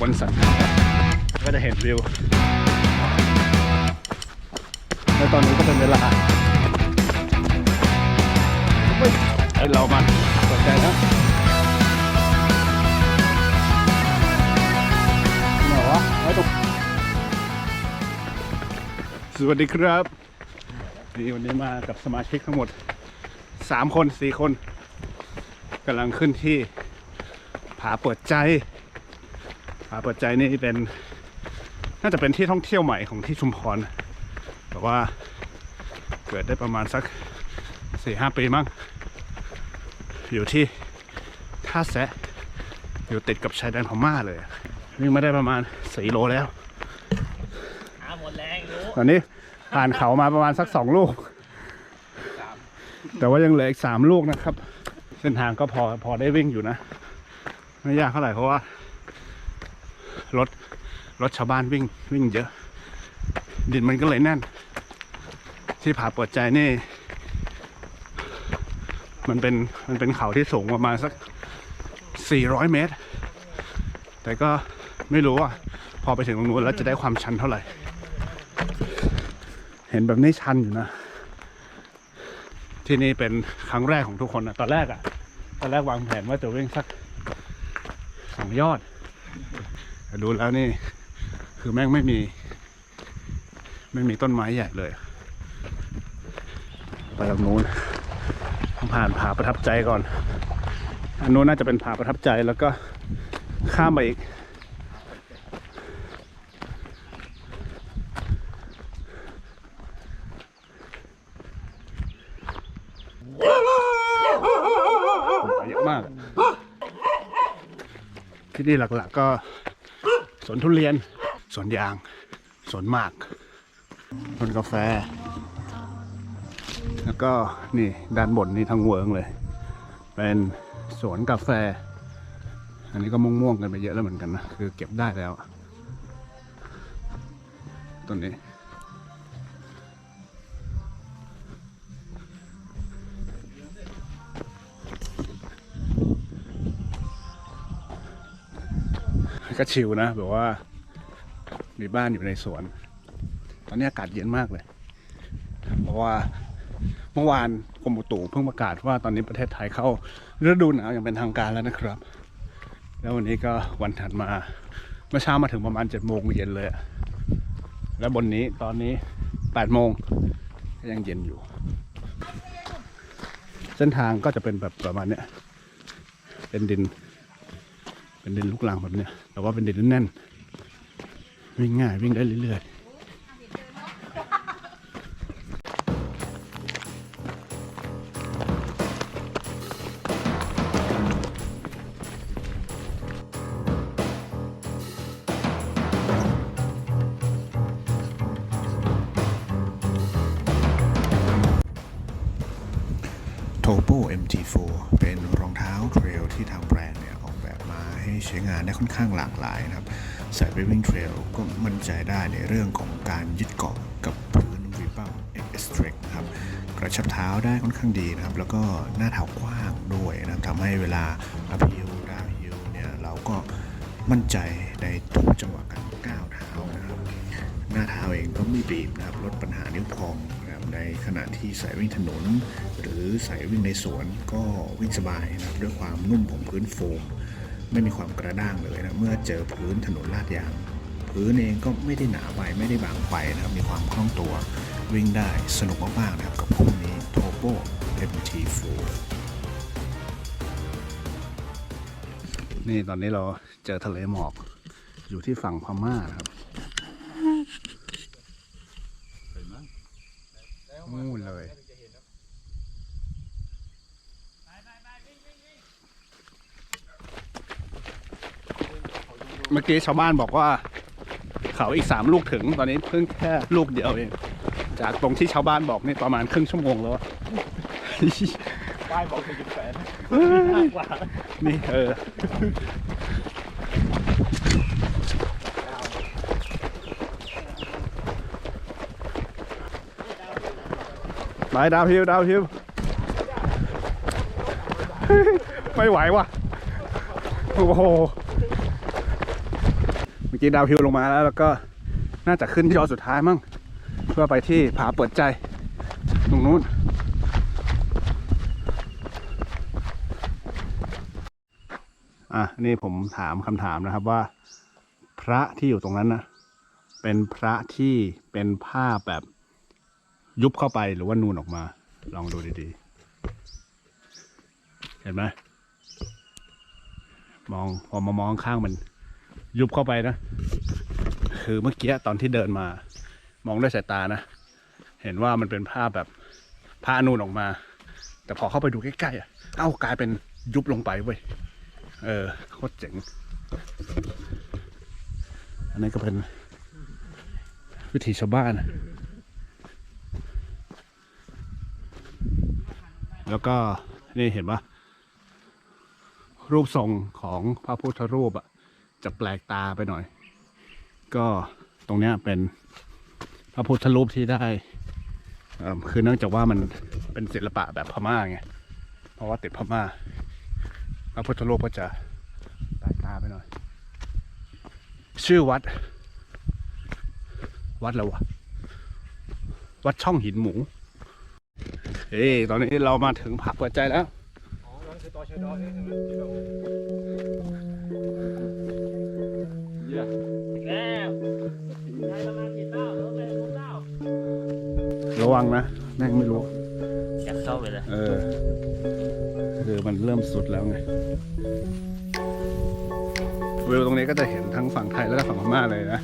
บนสันก็จะเห็นวิวแล้วตอนนี้ก็เป็นเวลาเฮ้ยไอเรามาสนใจนะไหนวะไว้ตรงสวัสดีครับนี่วันนี้มากับสมาชิกทั้งหมด3คน4คนกำลังขึ้นที่ผาเปิดใจ เปิดใจนี่เป็นน่าจะเป็นที่ท่องเที่ยวใหม่ของที่ชุมพรแต่ว่าเกิดได้ประมาณสักสี่ห้าปีมั้งอยู่ที่ท่าแซะอยู่ติดกับชายแดนพม่าเลยวิ่งมาได้ประมาณสี่โลแล้วหาหมดแรงรู้ตอนนี้ผ่านเขามาประมาณสักสองลูก แต่ว่ายังเหลืออีกสามลูกนะครับ เส้นทางก็พอพอได้วิ่งอยู่นะ ไม่ยากเท่าไหร่เพราะว่า รถรถชาวบ้านวิ่งวิ่งเยอะ ดินมันก็เลยแน่น ที่ผาปิดใจนี่ มันเป็นมันเป็นเขาที่สูงประมาณสัก 400 เมตร แต่ก็ไม่รู้ว่าพอไปถึงตรงนู้นแล้วจะได้ความชันเท่าไหร่ เห็นแบบนี้ชันอยู่นะ ที่นี่เป็นครั้งแรกของทุกคนนะตอนแรกอะตอนแรกวางแผนว่าจะวิ่งสักสองยอด แต่ดูแล้วนี่ คือแม่งไม่มี ไม่มีต้นไม้ใหญ่เลย ไปตรงนู้นผ่านผาประทับใจก่อน อันนู้นน่าจะเป็นผาประทับใจแล้วก็ข้ามไปอีกมเยอะมาก ที่นี่หลักๆก็ สวนทุเรียน สวนยาง สวนหมากสวนกาแฟ แล้วก็นี่ด้านบนนี่ทั้งเวิร์งเลย เป็นสวนกาแฟ อันนี้ก็ม่วงๆกันไปเยอะแล้วเหมือนกันนะ คือเก็บได้แล้วต้นนี้ ก็ชิลนะแบบว่า มีบ้านอยู่ในสวน ตอนนี้อากาศเย็นมากเลย เพราะว่าเมื่อวานกรมอุตุเพิ่งประกาศว่าตอนนี้ประเทศไทยเข้าฤดูหนาวอย่างเป็นทางการแล้วนะครับ แล้ววันนี้ก็วันถัดมาเมื่อเช้ามาถึงประมาณเจ็ดโมงเย็นเลย แล้วบนนี้ตอนนี้แปดโมงก็ยังเย็นอยู่ เส้นทางก็จะเป็นแบบประมาณเนี้ยเป็นดิน เป็นดินลูกลังแบบเนี้ย แต่ว่าเป็นดินแน่นวิ่งง่ายวิ่งได้เรื่อยๆโทโป MT4 เป็นรองเท้าเทรลที่ทางแบรนด์ ให้ใช้งานได้ค่อนข้างหลากหลายนะครับใส่ไปวิ่งเทรลก็มั่นใจได้ในเรื่องของการยึดเกาะกับพื้นวีบัมเอ็กซ์ตรนะครับกระชับเท้าได้ค่อนข้างดีนะครับ แล้วก็หน้าเท้ากว้างด้วยนะครับทำให้เวลาอพิวดาวฮิลเนี่ยเราก็มั่นใจในทุกจังหวะการก้าวเท้านะครับ หน้าเท้าเองก็ไม่บีบนะครับลดปัญหานิ้วพองนะครับในขณะที่สายวิ่งถนน หรือสายวิ่งในสวนก็วิ่งสบายนะครับด้วยความนุ่มของพื้นโฟม ไม่มีความกระด้างเลยนะเมื่อเจอพื้นถนนลาดยาง พื้นเองก็ไม่ได้หนาไปไม่ได้บางไปนะครับมีความคล่องตัววิ่งได้สนุกมากๆนะครับกับคู่นี้ Topo MT4 นี่ตอนนี้เราเจอทะเลหมอกอยู่ที่ฝั่งพม่านะครับนู่นเลย เมื่อกี้ชาวบ้านบอกว่า เขาอีกสามลูกถึงตอนนี้เพิ่งแค่ลูกเดียวเองจากตรงที่ชาวบ้านบอกนี่ประมาณครึ่งชั่วโมงแล้วอะป้ายบอกสี่จุดแปดกว่านี่เออไปดาวฮิวดาวฮิวไม่ไหวว่ะ โอ้โห อกี้ดาวฮิลลงมาแล้ว แล้วก็น่าจะขึ้นยอดสุดท้ายมั้งเพื่อไปที่ผาเปิดใจ ตรงนู้น อะ นี่ผมถามคำถามนะครับว่า พระที่อยู่ตรงนั้นนะเป็นพระที่เป็นผ้าแบบยุบเข้าไปหรือว่านูนออกมา ลองดูดีๆ เห็นไหมมองพอมามองข้างมัน ยุบเข้าไปนะ คือเมื่อกี้ตอนที่เดินมา มองด้วยสายตานะ เห็นว่ามันเป็นผ้าแบบผ้านูนออกมา แต่พอเข้าไปดูใกล้ๆอะเอ้ากลายเป็นยุบลงไปเว้ยเออโคตรเจ๋ง อันนี้ก็เป็นวิถีชาวบ้าน แล้วก็นี่เห็นปะรูปทรงของพระพุทธรูปอะ จะแปลกตาไปหน่อย ก็ตรงเนี้ยเป็นพระพุทธรูปที่ได้คือเนื่องจากว่ามันเป็นศิลปะแบบพม่าไง เพราะว่าติดพม่า พระพุทธรูปก็จะแปลกตาไปหน่อย ชื่อวัด วัดอะไรวะ วัดช่องหินหมูเฮ้ยตอนนี้เรามาถึงผักเปิดใจแล้ว อ๋อนั่นคือตอชดอใช่ไหม ที่เราเยี่ยแล้วใครประมาณกี่เต้าแล้วไปรู้เต้าระวังนะแม่งไม่รู้อยากเข้าไปเลยเออคือมันเริ่มสุดแล้วไงวิวตรงนี้ก็จะเห็นทั้งฝั่งไทยแล้วก็ฝั่งพม่าเลยนะ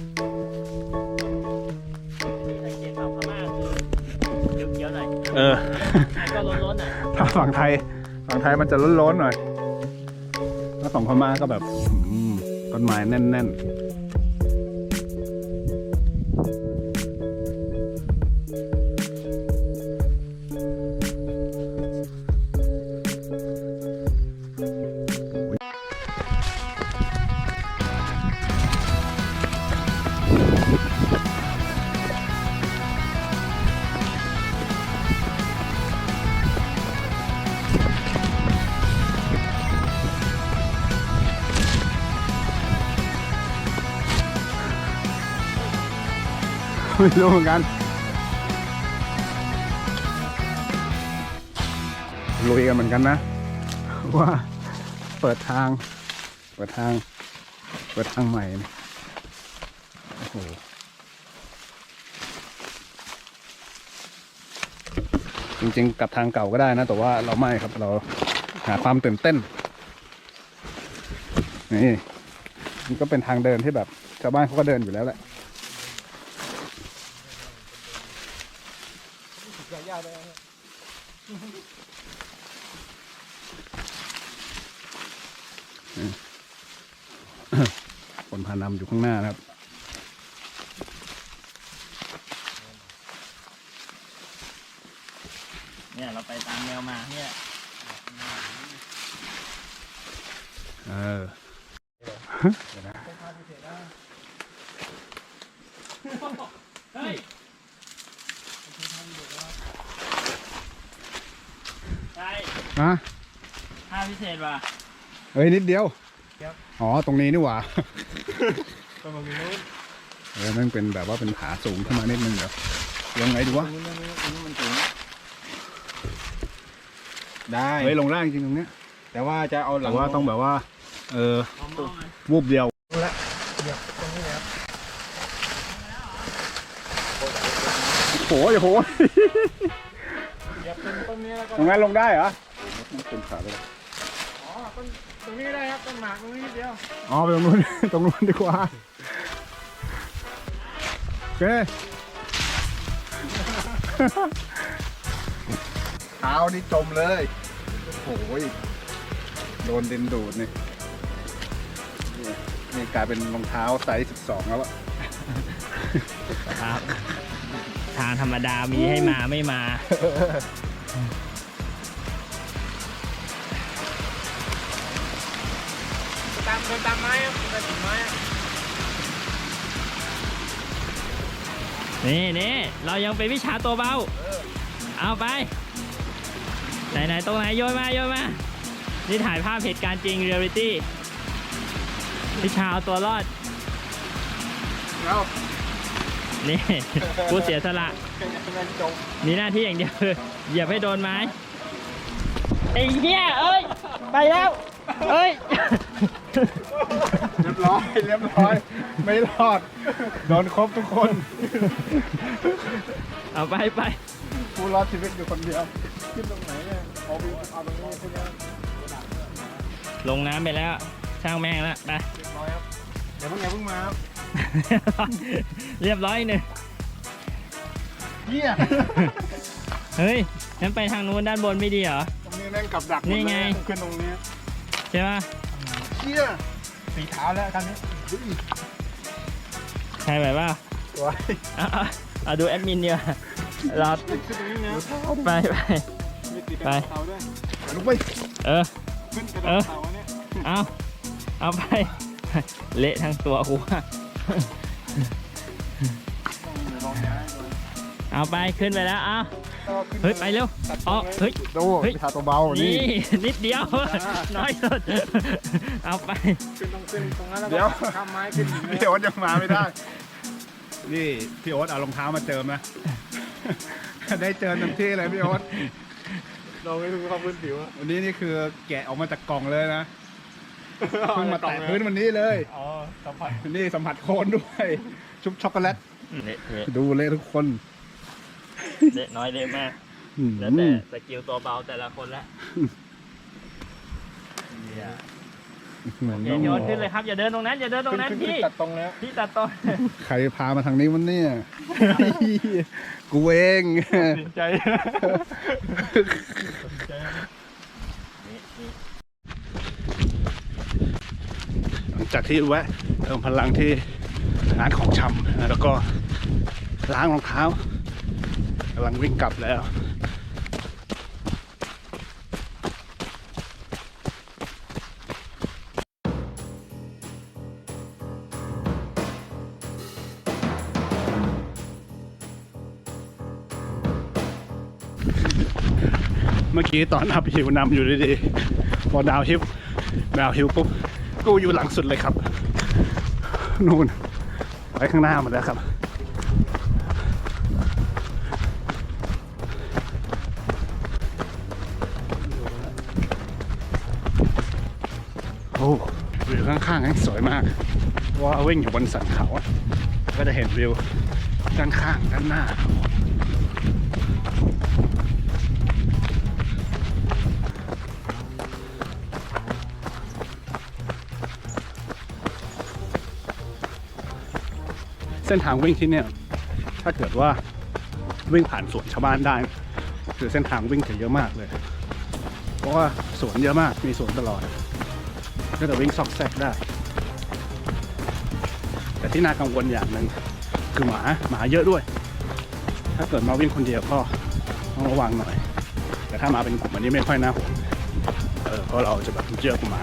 ที่สังเกตฝั่งพม่าคือเขียวๆหน่อยเอออะก็ล้นๆหน่อยถ้าฝั่งไทย ฝั่งไทยมันจะล้นๆหน่อย แล้วฝั่งพม่าก็แบบอืมต้นไม้แน่น ๆ ไม่รู้เหมือนกัน ลุยกันเหมือนกันนะ ว่าเปิดทาง เปิดทาง เปิดทางใหม่นะโอ้โหจริงๆกลับทางเก่าก็ได้นะ แต่ว่าเราไม่ครับเราหาความตื่นเต้น นี่มันก็เป็นทางเดินที่แบบชาวบ้านเขาก็เดินอยู่แล้วแหละ ค นพานำอยู่ข้างหน้านะครับ เนี่ยเราไปตามแนวมาเนี่ยเออเฮ้ยใช่ฮะท่าพิเศษว่ะเฮ้ยนิดเดียว อ๋อ ตรงนี้นี่หว่า ตรงนู้นเออมันเป็นแบบว่าเป็นผาสูงขึ้นมานิดนึงเดี๋ยวยังไงดีวะตรงนู้นตรงนู้นมันสูงได้ เฮ้ยลงล่างจริงตรงเนี้ยแต่ว่าจะเอาหลัแต่งว่าต้องแบบว่า เออเอาหม้อมาวูบเดียวโอ้ยโห เหยียบต้นต้นนี้แล้วก็ ตรงนั้นลงได้เหรอเป็นขาเลยอ๋อ ต้นตรงนี้ได้ครับต้นหมากตรงนี้นิดเดียวอ๋อไปตรงนู้น ตรงนู้นดีกว่า โอเค เท้านี่จมเลย โอ้ยโดนดินดูดนี่นี่นี่กลายเป็นรองเท้าไซส์ 12 แล้วอะครับ ทางธรรมดามีให้มาไม่มา ตามเดินตามไม้ครับเดินตามไม้อะนี่นี่เรายังเป็นวิชาตัวเบา เอาไป ไหนไหนตรงไหนโยนมาโยนมา นี่ถ่ายภาพเหตุการณ์จริงเรียลลิตี้วิชาเอาตัวรอดแล้วนี่ผู้เสียสละ แม่งจงมีหน้าที่อย่างเดียวคือเหยียบให้โดนไม้ ไอ้เหี้ยเอ้ย ไปแล้ว เอ้ย เรียบร้อยเรียบร้อย ไม่รอด โดนครบทุกคน เอาไปไปผู้รอดชีวิตอยู่คนเดียว ขึ้นตรงไหนเนี่ยเอาไปเอาตรงนี้ขึ้นแล้วลงน้ำไปแล้ว ช่างแม่งแล้วไป เรียบร้อยครับ เดี๋ยวเพิ่งอย่าเพิ่งมาครับเรียบร้อยหนึ่งเหี้ยเฮ้ยงั้นไปทางนู้นด้านบนไม่ดีเหรอ ตรงนี้แม่งกับดักหมดนี่ไง เลยขึ้นตรงนี้ ใช่ปะ เหี้ยสีขาวแล้วคันนี้ใช่ไหมว่าสวยเอาเอาเอาดูแอดมินเนีกว่ยเราขึ้นตรงนี้นะไปไปมีติดไปเสาด้วยลุกไปเออขึ้นกระเอดาอษเสาอันเนี่ยเอาเอาไป เละทั้งตัวกูว่าต้องเดี๋ยวลองย้ายดูเอาไปขึ้นไปแล้ว เอาก็ขึ้น เฮ้ยไปเร็วอ๋อเฮ้ย ดูเฮ้ยพิธาตัวเบา นี่ นี่นิดเดียว น้อยสุดเอาไป ขึ้นต้องขึ้นตรงนั้นแล้วเดี๋ก็ยวข้ามไม้ขึ้นอย่างเงี้ยพี่โอ๊ตยังมาไม่ได้ นี่พี่โอ๊ตเอารองเท้ามาเจิมนะ ได้เจอเต็มที่เลยพี่โอ๊ตเราไม่รู้ความพื้นผิวอะวันนี้นี่คือแกะออกมาจากกล่องเลยนะเพิ่งมาแตะพื้นวันนี้เลย อ๋อสัมผัสนี่สัมผัสโคนด้วย ชุบช็อกโกแลตเละเละดูเลยทุกคน เละน้อยเละมากอืมแล้วแต่สกิลตัวเบาแต่ละคนละเหมือนเดี๋ยวโยนขึ้นเลยครับอย่าเดินตรงนั้นอย่าเดินตรงนั้นขึ้นขึ้พี่นตัดตรงแล้วพี่ตัดต้นใครพามาทางนี้มันเนี่ยกูเองใจหลังจากที่แวะเติมพลังที่ร้านของชำนะแล้วก็ล้างรองเท้า กำลังวิ่งกลับแล้ว เมื่อกี้ตอนอัพฮิวนำอยู่ดีๆพอดาวฮิวดาวฮิวปุ๊บกูอยู่หลังสุดเลยครับ นู่นไปข้างหน้าหมดแล้วครับ วิวข้างๆนี่สวยมากว่าวิ่งอยู่บนสันเขาก็จะเห็นวิวด้านข้างด้านหน้าเส้นทางวิ่งที่เนี่ย ถ้าเกิดว่าวิ่งผ่านสวนชาวบ้านได้ คือเส้นทางวิ่งจะเยอะมากเลย เพราะว่าสวนเยอะมาก มีสวนตลอด ก็จะวิ่งซอกแซกได้ แต่ที่น่ากังวลอย่างหนึ่งคือหมาหมาเยอะด้วย ถ้าเกิดมาวิ่งคนเดียวก็ต้องระวังหน่อย แต่ถ้ามาเป็นกลุ่มอันนี้ไม่ค่อยน่าห่วงเออเพราะเราจะแบบเยอะกว่าหมา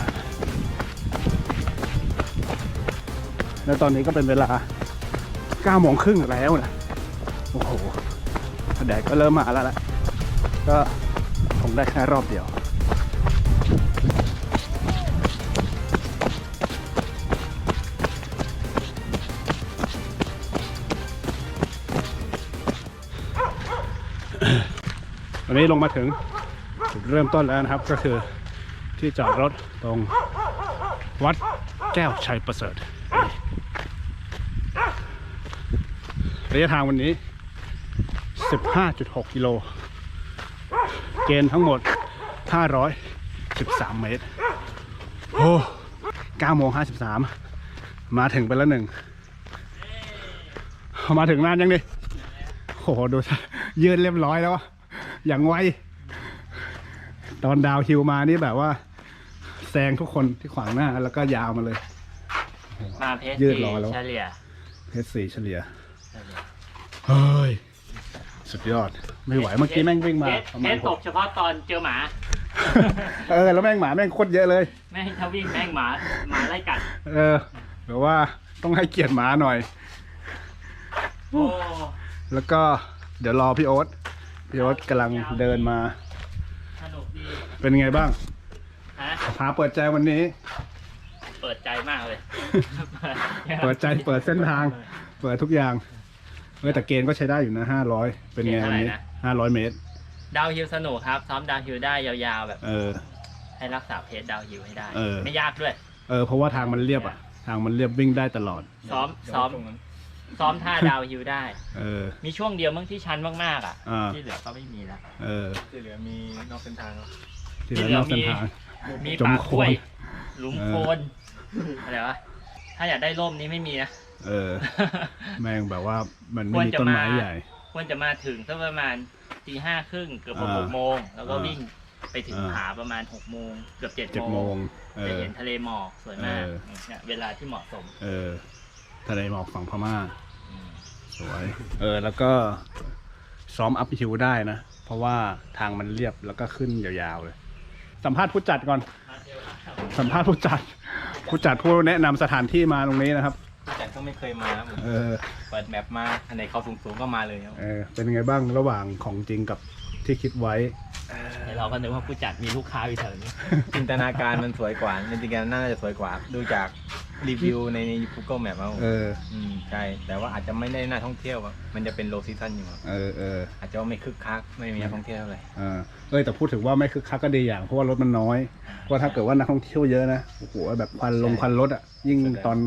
แล้วตอนนี้ก็เป็นเวลา9โมงครึ่งแล้วนะโอ้โหแดดก็เริ่มมาแล้วละก็คงได้แค่รอบเดียว วันนี้ลงมาถึงจุดเริ่มต้นแล้วนะครับก็คือที่จอดรถตรงวัดแก้วชัยประเสริฐระยะทางวันนี้ 15.6 กิโล เกณฑ์ทั้งหมด 513 เมตร โอ้9โมง53 มาถึงไปแล้วหนึ่ง มาถึงนานยังดิโอ้โห ดู ยืนเรียบร้อยแล้วอะ อย่างไว ตอนดาวฮิวมานี่แบบว่า แซงทุกคนที่ขวางหน้า แล้วก็ยาวมาเลย มาเพชรยืดรอแล้ว เฉลี่ยเพชรสี่เฉลี่ยเฮ้ย สุดยอด ไม่ไหวเมื่อกี้แม่งวิ่งมาเพชรประเพมาณชรหตกกเฉพาะตอนเจอหมา เออ แล้วแม่งหมาแม่งโคตรเยอะเลย แม่งถ้าวิ่งแม่งหมาหมาไล่กัด เออแบบว่าต้องให้เกียรติหมาหน่อย โอ้ แล้วก็เดี๋ยวรอพี่โอ๊ต พี่โอ๊ตกำลังเดินมา สนุกดีเป็นไงบ้างฮะพาเปิดใจวันนี้ เปิดใจมากเลย เปิดใจเปิดเส้นทาง เปิดทุกอย่างเออแต่เกณฑ์ก็ใช้ได้อยู่นะห้าร้อยเป็นไงวันนี้ห้าร้อยเมตร ดาวฮิลสนุกครับ ซ้อมดาวฮิลได้ยาวๆแบบ เออ ให้รักษาเพจดาวฮิลให้ได้ เออ ไม่ยากด้วย เออเพราะว่าทางมันเรียบอะ ทางมันเรียบวิ่งได้ตลอด ซ้อมซ้อม ซ้อมท่าดาวฮิลได้ เออ มีช่วงเดียวมั้งที่ชันมากๆอะ อ่า ที่เหลือก็ไม่มีแล้วเออที่เหลือมีนอกเส้นทางครับที่เหลือนอกเส้นทาง มีจมป่าโคกล้วยลนหลุมเออโคลนอะไรวะ ถ้าอยากได้ร่มนี้ไม่มีนะ เออ แม่งแบบว่ามันคไม่วรมีจะต้นไม้มาใหญ่ ควรจะมาถึงสักประมาณตีห้าครึ่งเกือบอ่าหกโมง แล้วก็อ่าวิ่งไปถึงอ่า ผาประมาณหกโมงเกือบเจ็ดเจ็ดโมโมงง เอจะอ เห็นทะเลหมอกสวยมากเออ เนี่ยเวลาที่เหมาะสม เออทะเลหมอกฝั่งพม่าอืม สวย เออ แล้วก็ซ้อมอัพฮิวได้นะ เพราะว่าทางมันเรียบแล้วก็ขึ้นยาวๆเลย สัมภาษณ์ผู้จัดก่อน สัมภาษณ์ผู้จัด ผู้จัดผู้แนะนำสถานที่มาตรงนี้นะครับแต่ก็ไม่เคยมาครับผมเออ เปิดแมปมาอันไหนเขาสูงๆก็มาเลยครับ เออ เป็นไงบ้างระหว่างของจริงกับ ที่คิดไว้เดี๋ยวเราก็นึกว่าผู้จัดมีลูกค้าอยู่แถวนี้ จินตนาการมันสวยกว่าจริงๆน่าจะสวยกว่า ดูจากรีวิวในใน Google Map ครับผมเออ อืมใช่ แต่ว่าอาจจะไม่ได้น่าท่องเที่ยวอะมันจะเป็นโลซีซันอยู่ครับเออเอออาจจะว่าไม่คึกคักไม่มีนักท่องเที่ยวเลยเออเอ้ยแต่พูดถึงว่าไม่คึกคักก็ดีอย่างเพราะว่ารถมันน้อยเพราะถ้าเกิดว่านักท่องเที่ยวเยอะนะโอ้โหแบบควันลงควันรถอะยิ่งแสดงตอน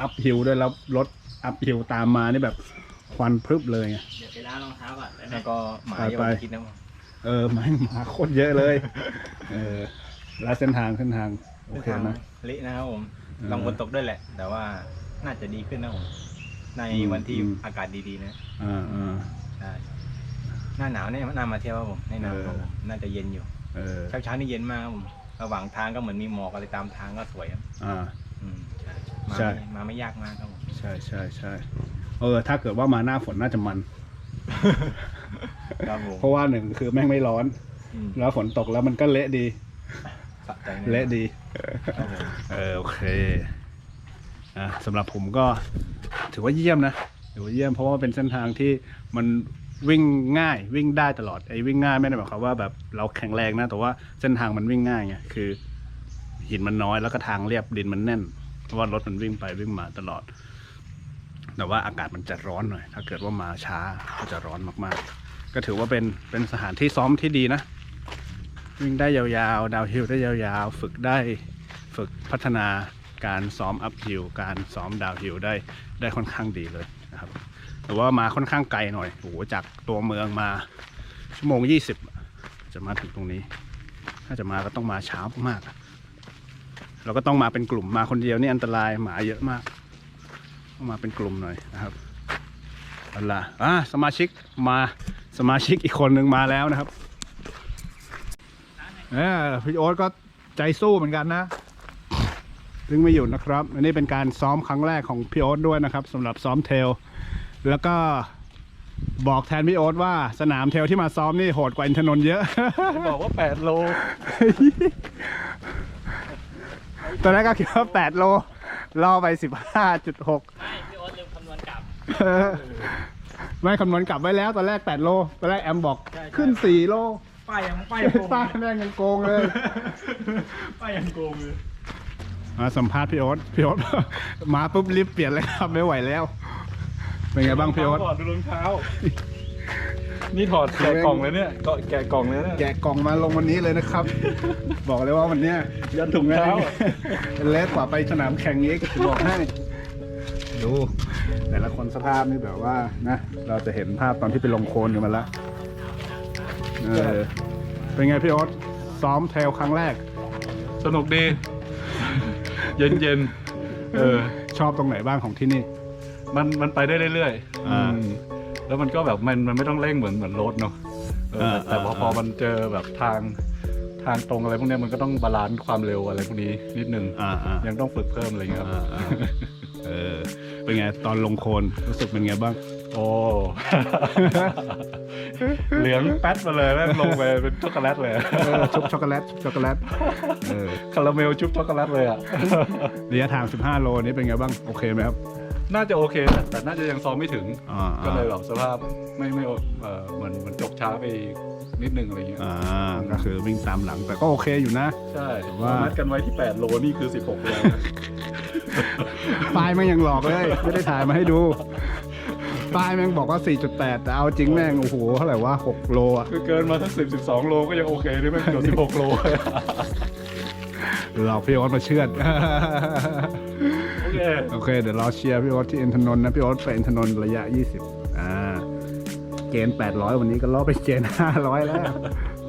อัพฮิลด้วยแล้วรถอัพฮิลตามมานี่แบบ ควันพรึบเลยไงเดี๋ยวไปล้างรองเท้าก่อนได้ไหมแล้วก็หมาเยอะไปกไปว่าที่คิดนะผมเออไม่งมาโคตรเยอะเลย เออแล้วเส้นทางเส้นทางโอเคไหมเละนะครับผมเออลองฝนตกด้วยแหละ แต่ว่าน่าจะดีขึ้นนะผมในอืมวันที่อืมอากาศดีๆนะอ่าอ่าใช่หน้าหนาวเนี่ยน่ามาเที่ยวครับผมแนะนำครับผมน่าจะเย็นอยู่เออเช้าเช้าๆนี่เย็นมากครับผมระหว่างทางก็เหมือนมีหมอกอะไรตามทางก็สวยครับอ่าอืมใช่มาใช่ไม่มาไม่ยากมากครับผมใช่ใช่ใช่ เออ ถ้าเกิดว่ามาหน้าฝนน่าจะมัน ครับผมเพราะว่าหนึ่งคือแม่งไม่ร้อน อืมแล้วฝนตกแล้วมันก็เละดี สะใจเละดี ครับผมเออโอเคอะสำหรับผมก็ถือว่าเยี่ยมนะถือว่าเยี่ยมเพราะว่าเป็นเส้นทางที่มันวิ่งง่ายวิ่งได้ตลอดไอ้วิ่งง่ายไม่ได้หมายความว่าแบบเราแข็งแรงนะ แต่ว่าเส้นทางมันวิ่งง่ายไงคือ หินมันน้อยแล้วก็ทางเรียบดินมันแน่นเพราะว่ารถมันวิ่งไปวิ่งมาตลอด แต่ว่าอากาศมันจะร้อนหน่อย ถ้าเกิดว่ามาช้าก็จะร้อนมากๆ ก็ถือว่าเป็นเป็นสถานที่ซ้อมที่ดีนะ วิ่งได้ยาวๆ ดาวฮิลได้ยาวๆ ฝึกได้ฝึกพัฒนาการซ้อมอัพฮิลการซ้อมดาวฮิลได้ได้ค่อนข้างดีเลยนะครับ แต่ว่ามาค่อนข้างไกลหน่อยโอ้โหจากตัวเมืองมาชั่วโมงยี่สิบจะมาถึงตรงนี้ ถ้าจะมาก็ต้องมาเช้ามาก เราก็ต้องมาเป็นกลุ่มมาคนเดียวนี่อันตรายหมาเยอะมาก มาเป็นกลุ่มหน่อยนะครับเอาล่ะอะสมาชิกมาสมาชิกอีกคนหนึ่งมาแล้วนะครับเออพี่โอ๊ตก็ใจสู้เหมือนกันนะซึ่งไม่หยุดนะครับ อันนี้เป็นการซ้อมครั้งแรกของพี่โอ๊ตด้วยนะครับสำหรับซ้อมเทรลแล้วก็บอกแทนพี่โอ๊ตว่าสนามเทรลที่มาซ้อมนี่โหดกว่าอินทนนท์เยอะ บอกว่า 8 โล ตอนแรกก็คิดว่า 8 โลล่อไป 15.6 ไม่คำนวณกลับไว้แล้วตอนแรก 8 โลตอนแรกแอมบอกขึ้น 4 โลป้ายยังป้ายยังโกงป้าแม่งยังโกงเลย ป้ายยังโกงเลยมาสัมภาษณ์พี่โอ๊ตพี่โอ๊ต มาปุ๊บรีบเปลี่ยนเลยครับไม่ไหวแล้ว เป็นไงบ้างพี่โอ๊ต ถอดดูรองเท้า นี่ถอดแกะกล่องเลยเนี่ยก็แกะกล่องเลยเนี่ย แกะกล่องมาลงวันนี้เลยนะครับ บอกเลยว่าวันเนี้ยยันถุงเท้า เล็กกว่าไปสนามแข่งอีกบอกให้ ดู แต่ละคนสภาพนี่แบบว่านะเราจะเห็นภาพตอนที่ไปลงโคลนกันมาแล้วเออเป็นไงพี่โอ๊ตซ้อมเทรลครั้งแรก สนุกดี เย็นเย็นๆเออชอบตรงไหนบ้างของที่นี่ มันมันไปได้เรื่อยๆอ่าอืมแล้วมันก็แบบมันมันไม่ต้องเร่งเหมือนเหมือนรถเนาะเอออ่าแต่พออ่าพอมันเจอแบบทางทางตรงอะไรพวกเนี้ยมันก็ต้องบาลานซ์ความเร็วอะไรพวกนี้นิดนึงอ่าอ่ายังต้องฝึกเพิ่มอะไรเงี้ยครับอ่าอ่าเออ เป็นไงตอนลงโคลนรู้สึกเป็นไงบ้าง โอ้ เหลืองแป๊ดมาเลยแม่งลงไปเป็นช็อกโกแลตเลยเออชุบช็อกโกแลตชุบช็อกโกแลตเออคาราเมลชุบช็อกโกแลตเลยอะระยะทาง 15 โลนี้เป็นไงบ้าง โอเคไหมครับ น่าจะโอเคนะแต่น่าจะยังซ้อมไม่ถึงอ่าก็เลยแบบสภาพไม่ไม่เออเหมือนเหมือนจบช้าไปนิดนึงอะไรเงี้ย อ่า ก็คือวิ่งตามหลังแต่ก็โอเคอยู่นะ ใช่ว่านัดกันไว้ที่ 8 โลนี่คือ 16โล นะปลายแม่งยังหลอกเลย ไม่ได้ถ่ายมาให้ดูปลายแม่งบอกว่า 4.8 แต่เอาจริงแม่ง โอ้โห เท่าไหร่วะ6โลอะคือเกินมาทั้งสิบสิบสองโลก็ยังโอเคนี่ไม่เกือบสิบหกโล หลอกพี่โอ๊ตมาเชื่อด โอเค โอเค เดี๋ยวรอเชียร์พี่โอ๊ตที่อินทนนท์นะ พี่โอ๊ตไปอินทนนท์ระยะ 20 อ่า เกณฑ์800 วันนี้ก็ล่อไปเกณฑ์500 แล้ว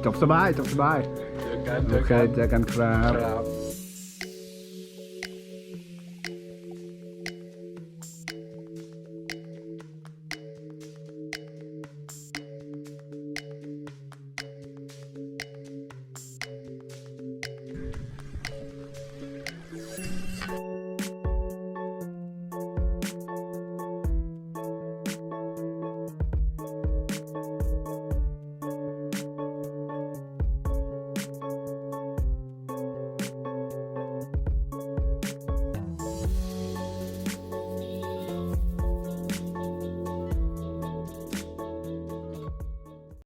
จบสบาย จบสบาย เจอกันเจโออเคกันเจอกันครับ ครับ